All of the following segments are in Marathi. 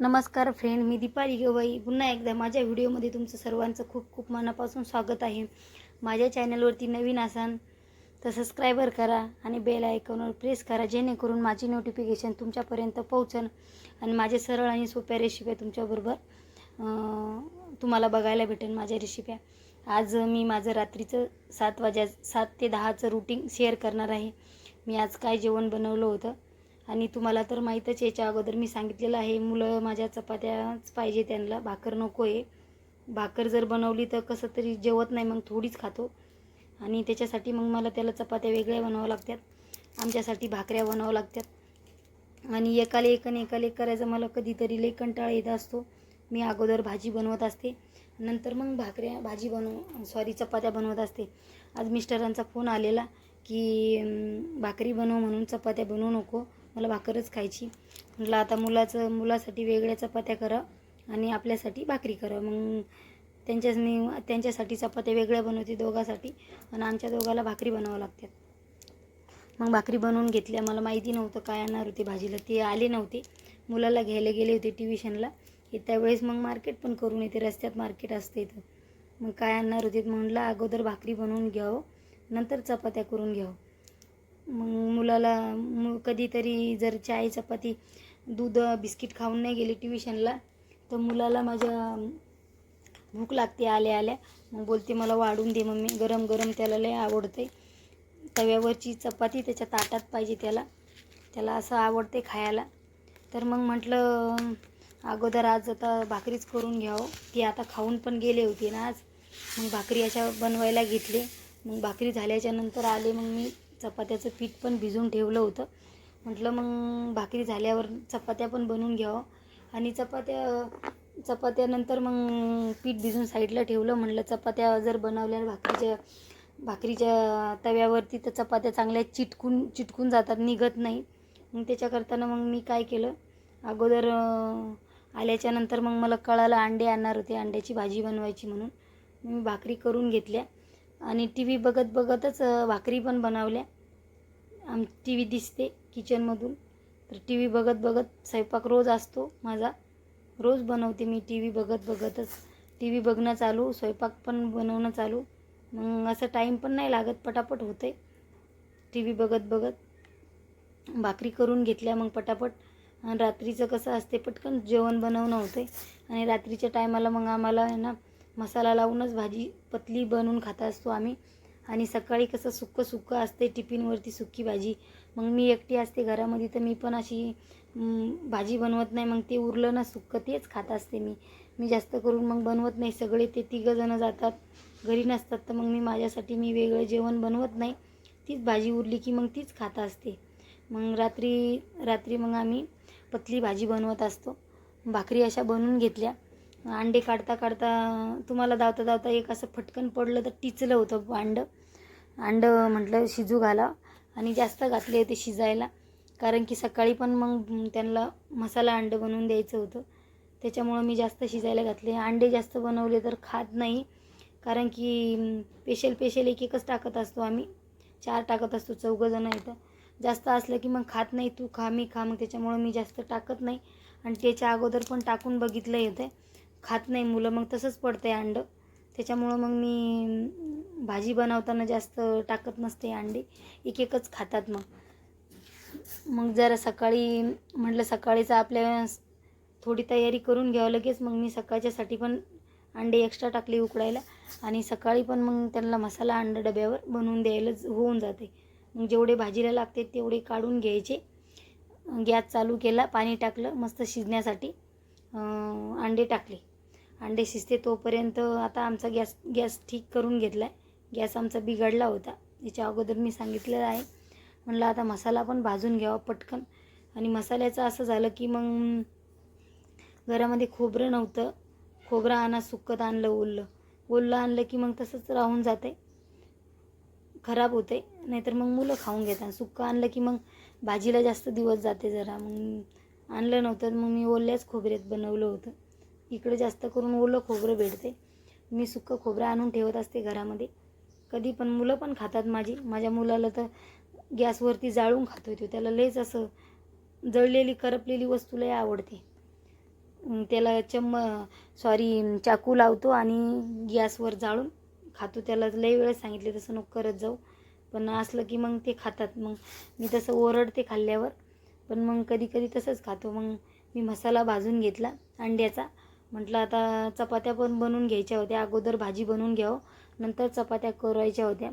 नमस्कार फ्रेंड मी दीपाली गवई. पुन्हा एकदा माझ्या व्हिडिओमध्ये तुमचं सर्वांचं खूप खूप मनापासून स्वागत आहे. माझ्या चॅनलवरती नवीन असाल तर सबस्क्रायबर करा आणि बेल आयकॉनवर प्रेस करा जेणेकरून माझी नोटिफिकेशन तुमच्यापर्यंत पोहोचन आणि माझे सरळ आणि सोप्या रेसिप्या तुमच्याबरोबर तुम्हाला बघायला भेटेल माझ्या रेसिप्या आज मी माझं रात्रीचं सात वाजा सात ते दहाचं रुटीन शेअर करणार आहे. मी आज काय जेवण बनवलं होतं? आणि तुम्हाला तर माहीतच याच्या अगोदर मी सांगितलेलं आहे मुलं माझ्या चपात्याच पाहिजे त्यांना. भाकर नको आहे भाकर जर बनवली तर कसं तरी जेवत नाही मग थोडीच खातो. आणि त्याच्यासाठी मग मला त्याला चपात्या वेगळ्या बनवाव्या लागतात. आमच्यासाठी भाकऱ्या बनवाव्या लागतात. आणि एकाला एक आणि एकाला एक करायचं मला कधीतरी लई कंटाळा येत असतो. मी अगोदर भाजी बनवत असते. नंतर मग भाकऱ्या भाजी बनव सॉरी चपात्या बनवत असते. आज मिस्टरांचा फोन आलेला की भाकरी बनव म्हणून चपात्या बनवू नको. मला भाकरच खायची. म्हटलं आता मुलाचं मुलासाठी वेगळ्या चपात्या करा आणि आपल्यासाठी भाकरी करा. मग त्यांच्याच मी त्यांच्यासाठी चपात्या वेगळ्या बनवते दोघासाठी आणि आमच्या दोघाला भाकरी बनावं लागतात. मग भाकरी बनवून घेतल्या. मला माहिती नव्हतं काय आणणार होते भाजीला. ते आले नव्हते. मुलाला घ्यायला गेले होते ट्युशनला. हे त्यावेळेस मग मार्केट पण करून येते. रस्त्यात मार्केट असते इथं मग काय आणणार होते? म्हटलं अगोदर भाकरी बनवून घ्यावं. नंतर चपात्या करून घ्यावं. मग मुलाला मु कधीतरी जर चाय चपाती दूध बिस्किट खाऊन नाही गेली ट्युशनला तर मुलाला माझ्या भूक लागते आल्या आल्या. मग बोलते मला वाढून दे मम्मी. गरम गरम त्याला लय आवडते तव्यावरची चपाती त्याच्या ताटात पाहिजे त्याला. त्याला असं आवडते खायला. तर मग म्हटलं अगोदर आज आता भाकरीच करून घ्यावं. ती आता खाऊन पण गेले होते ना आज. मग भाकरी अशा बनवायला घेतले. मग भाकरी झाल्याच्यानंतर आले मग मी. चपात्याचं पीठ पण भिजून ठेवलं होतं. म्हटलं मग भाकरी झाल्यावर चपात्या पण बनवून घ्यावं. आणि चपात्या चपात्यानंतर मग पीठ भिजून साईडला ठेवलं. म्हटलं चपात्या जर बनवल्या भाकरीच्या भाकरीच्या तव्यावरती तर चपात्या चांगल्या चिटकून चिटकून जातात निघत नाही. मग त्याच्याकरताना मग मी काय केलं? अगोदर आल्याच्यानंतर मग मला कळालं अंडे आणणार होते अंड्याची भाजी बनवायची म्हणून. मी भाकरी करून घेतल्या. आणि टी व्ही बघत बघतच भाकरी पण बनवल्या. आम टी व्ही दिसते किचनमधून तर टी व्ही बघत बघत स्वयंपाक रोज असतो माझा. रोज बनवते मी टी व्ही बघत बघतच. टी व्ही बघणं चालू स्वयंपाक पण बनवणं चालू. मग असं टाईम पण नाही लागत पटापट होते टी व्ही बघत बघत भाकरी करून घेतल्या मग पटापट. आणि रात्रीचं कसं असते पटकन जेवण बनवणं होते आणि रात्रीच्या टायमाला मग आम्हाला आहे ना मसाला लावूनच भाजी पतली बनवून खात असतो आम्ही. आणि सकाळी कसं सुक्कं सुक्कं असते टिफिनवरती सुक्की भाजी. मग मी एकटी असते घरामध्ये तर मी पण अशी भाजी बनवत नाही. मग ते उरलं ना सुक्कं तेच खात असते मी. मी जास्त करून मग बनवत नाही. सगळे ते तिघंजणं जातात. घरी नसतात तर मग मी माझ्यासाठी मी वेगळं जेवण बनवत नाही. तीच भाजी उरली की मग तीच खात असते. मग रात्री रात्री मग आम्ही पतली भाजी बनवत असतो. भाकरी अशा बनवून घेतल्या. अंडे काढता काढता तुम्हाला धावता धावता एक असं फटकन पडलं तर टिचलं होतं अंडं. अंडं म्हटलं शिजू घाला आणि जास्त घातले होते शिजायला. कारण की सकाळी पण मग त्यांना मसाला अंडं बनवून द्यायचं होतं. त्याच्यामुळं मी जास्त शिजायला घातले. अंडे जास्त बनवले तर खात नाही. कारण की पेशल पेशल एक एकच टाकत असतो आम्ही. चार टाकत असतो चौघंजणं इथं जास्त असलं की मग खात नाही तू खा मी खा मग त्याच्यामुळं मी जास्त टाकत नाही. आणि त्याच्या अगोदर पण टाकून बघितलं होतं खात नाही मुलं मग तसंच पडतं आहे अंडं. त्याच्यामुळं मग मी भाजी बनवताना जास्त टाकत नसते अंडे. एक एकच खातात मग. मग जरा सकाळी म्हटलं सकाळीचं आपल्या थोडी तयारी करून घ्यावं लगेच मग मी सकाळच्यासाठी पण अंडे एक्स्ट्रा टाकले उकडायला. आणि सकाळी पण मग त्यांना मसाला अंडा डब्यावर बनवून द्यायला होऊन जाते. मग जेवढे भाजीला लागते तेवढे काढून घ्यायचे. गॅस चालू केला पाणी टाकलं मस्त शिजण्यासाठी अंडे टाकले. अंडे शिजते तोपर्यंत आता आमचा गॅस गॅस ठीक करून घेतला आहे गॅस आमचा बिघडला होता. याच्या अगोदर मी सांगितलेलं आहे. म्हणलं आता मसाला पण भाजून घ्यावा पटकन. आणि मसाल्याचं असं झालं की मग घरामध्ये खोबरं नव्हतं. खोबरं आणा सुकत आणलं ओललं ओललं आणलं की मग तसंच राहून जाते खराब होते नाहीतर मग मुलं खाऊन घेतात. सुक्कं आणलं की मग भाजीला जास्त दिवस जाते जरा. मग आणलं नव्हतं मग मी ओल्याच खोबऱ्यात बनवलं होतं. इकडे जास्त करून ओलं खोबरं भेटते. मी सुक्कं खोबरं आणून ठेवत असते घरामध्ये. कधी पण मुलं पण खातात माझी. माझ्या मुलाला तर गॅसवरती जाळून खातो तो. त्याला लयच असं जळलेली करपलेली वस्तू लय आवडते. त्याला चम्म सॉरी चाकू लावतो आणि गॅसवर जाळून खातो. त्याला लई वेळेस सांगितले तसं नको करत जाऊ. पण असलं की मग ते खातात. मग मी तसं ओरडते खाल्ल्यावर. पण मग कधी कधी तसंच खातो. मग मी मसाला भाजून घेतला अंड्याचा. म्हटलं आता चपात्या पण बनवून घ्यायच्या होत्या. अगोदर भाजी बनवून घ्यावं. नंतर चपात्या करायच्या होत्या.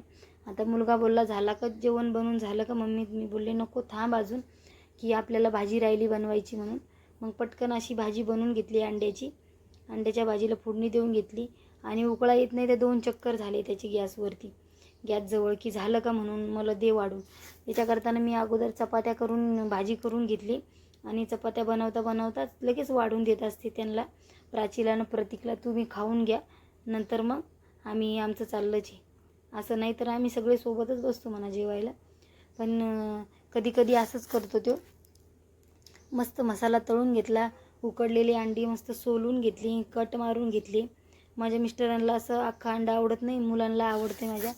आता मुलगा बोलला झाला का जेवण बनवून? झालं का मम्मी? मी बोलले नको थांब अजून की आपल्याला भाजी राहिली बनवायची म्हणून. मग पटकन अशी भाजी बनवून घेतली अंड्याची. अंड्याच्या भाजीला फोडणी देऊन घेतली. आणि उकळा येत नाही तर दोन चक्कर झाले त्याची गॅसवरती. गॅसजवळ की झालं का म्हणून? मला दे वाढून. त्याच्याकरताना मी अगोदर चपात्या करून भाजी करून घेतली. आणि चपात्या बनवता बनवताच लगेच वाढून देत असते त्यांना. प्राचीला आणि प्रतीकला तुम्ही खाऊन घ्या. नंतर मग आम्ही आमचं चाललंच आहे असं नाही तर आम्ही सगळे सोबतच बसतो म्हणा जेवायला. पण कधी कधी असंच करतो तो. मस्त मसाला तळून घेतला उकडलेली अंडी मस्त सोलून घेतली कट मारून घेतली. माझ्या मिस्टरांना असं अख्खा अंडा आवडत नाही मुलांना आवडते माझ्या.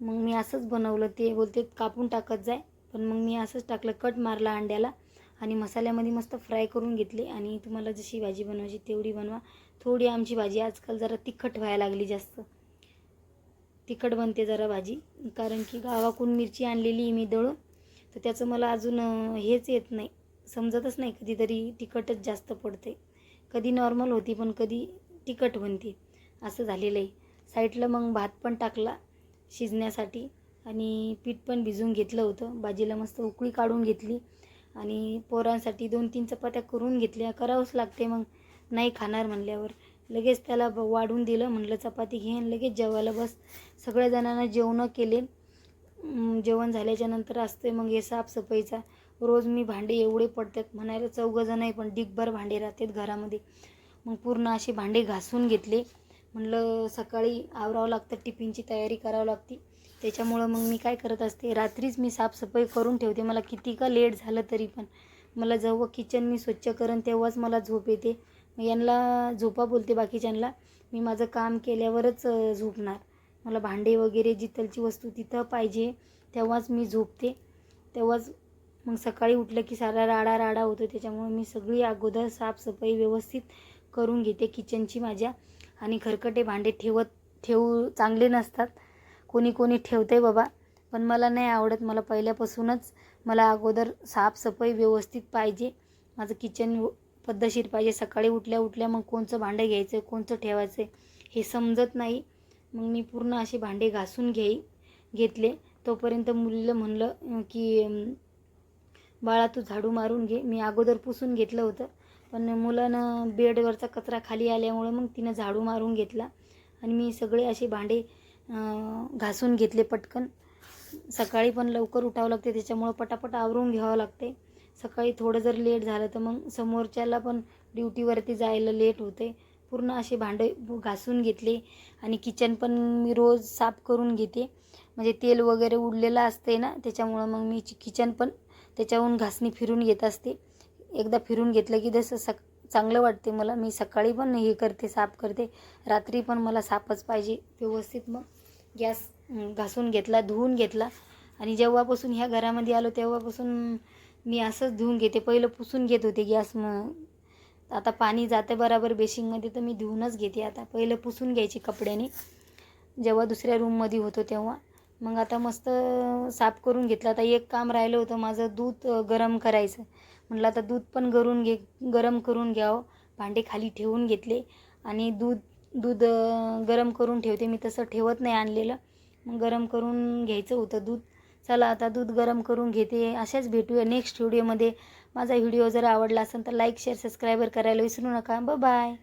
मग मी असंच बनवलं ते बोलते कापून टाकत जाय. पण मग मी असंच टाकलं कट मारला अंड्याला. आणि मसाल्यामध्ये मस्त फ्राय करून घेतले. आणि तुम्हाला जशी भाजी बनवायची तेवढी बनवा. थोडी आमची भाजी आजकाल जरा तिखट व्हायला लागली जास्त. तिखट बनते जरा भाजी. कारण की गावाकडून मिरची आणलेली मी दळून. तर त्याचं मला अजून हेच येत नाही. समजतच नाही कधीतरी तिखटच जास्त पडते. कधी नॉर्मल होती पण कधी तिखट बनते. असं झालेलं आहे. साईडला मग भात पण टाकला शिजण्यासाठी. आणि पीठ पण भिजवून घेतलं होतं. भाजीला मस्त उकळी काढून घेतली. आणि पोरांसाठी दोन तीन चपात्या करून घेतल्या. करावंच लागते मग. नाही खाणार म्हणल्यावर. लगेच त्याला ब- वाढून दिलं. म्हणलं चपाती घे. लगेच जेवायला बस. सगळ्या जणांना जेवणं केले. जेवण झाल्याच्यानंतर असते मग हे साफसफाईचा. रोज मी भांडे एवढे पडतात. म्हणायला चौघंजण आहे पण डिगभर भांडे राहतात घरामध्ये. मग पूर्ण असे भांडे घासून घेतले. म्हणलं सकाळी आवरावं लागतं. टिफिनची तयारी करावं लागते. त्याच्यामुळं मग मी काय करत असते रात्रीच मी साफसफाई करून ठेवते. मला किती का लेट झालं तरी पण. मला जेव्हा किचन मी स्वच्छ करेन तेव्हाच मला झोप येते. मग यांना झोपा बोलते बाकीच्यांना. मी माझं काम केल्यावरच झोपणार. मला भांडे वगैरे जिथलची वस्तू तिथं पाहिजे तेव्हाच मी झोपते. तेव्हाच मग सकाळी उठलं की सारा राडा राडा होतो. त्याच्यामुळे मी सगळी अगोदर साफसफाई व्यवस्थित करून घेते किचनची माझ्या. आणि खरकटे भांडे ठेवत ठेवू चांगले नसतात. कोणी कोणी ठेवते बाबा पण मला नाही आवडत. मला पहिल्यापासूनच मला अगोदर साफसफाई व्यवस्थित पाहिजे. माझं किचन पद्धतशीर पाहिजे. सकाळी उठल्या उठल्या मग कोणचं भांडं घ्यायचं कोणचं ठेवायचं हे समजत नाही. मग मी पूर्ण असे भांडे घासून घेई घेतले. तोपर्यंत मुलीला म्हणलं की बाळा तू झाडू मारून घे. मी अगोदर पुसून घेतलं होतं. पण मुलानं बेडवरचा कचरा खाली आल्यामुळं मग तिनं झाडू मारून घेतला. आणि मी सगळे असे भांडे घासून घेतले पटकन. सकाळी पण लवकर उठावं लागते त्याच्यामुळं पटापट आवरून घ्यावं लागते. सकाळी थोडं जर लेट झालं तर मग समोरच्याला पण ड्युटीवरती जायला लेट होते. पूर्ण असे भांडे घासून घेतले आणि किचन पण मी रोज साफ करून घेते. म्हणजे तेल वगैरे उडलेलं असते ना त्याच्यामुळं मग मी किचन पण त्याच्याहून घासणी फिरून घेत असते. एकदा फिरून घेतलं की जसं सक चांगलं वाटते मला. मी सकाळी पण हे करते साफ करते. रात्री पण मला साफच पाहिजे व्यवस्थित मग. गॅस घासून घेतला धुवून घेतला. आणि जेव्हापासून ह्या घरामध्ये आलो तेव्हापासून मी असंच धुवून घेते. पहिलं पुसून घेत होते गॅस मग. आता पाणी जातं बराबर बेशिंगमध्ये तर मी धुवूनच घेते आता. पहिलं पुसून घ्यायची कपड्याने. जेव्हा दुसऱ्या रूममध्ये होतो तेव्हा. मग आता मस्त साफ करून घेतलं. आता एक काम राहिलं होतं माझं दूध गरम करायचं. म्हटलं आता दूध पण गरून घे गरम करून घ्यावं. भांडे खाली ठेवून घेतले. आणि दूध दूध गरम करून ठेवते. मी तसं ठेवत नाही आणलेलं. मग गरम करून घ्यायचं होतं दूध. चला आता दूध गरम करून घेते. अशाच भेटूया नेक्स्ट व्हिडिओमध्ये माझा व्हिडिओ जर आवडला असेल तर लाईक शेअर सबस्क्राईबर करायला विसरू नका. ब बाय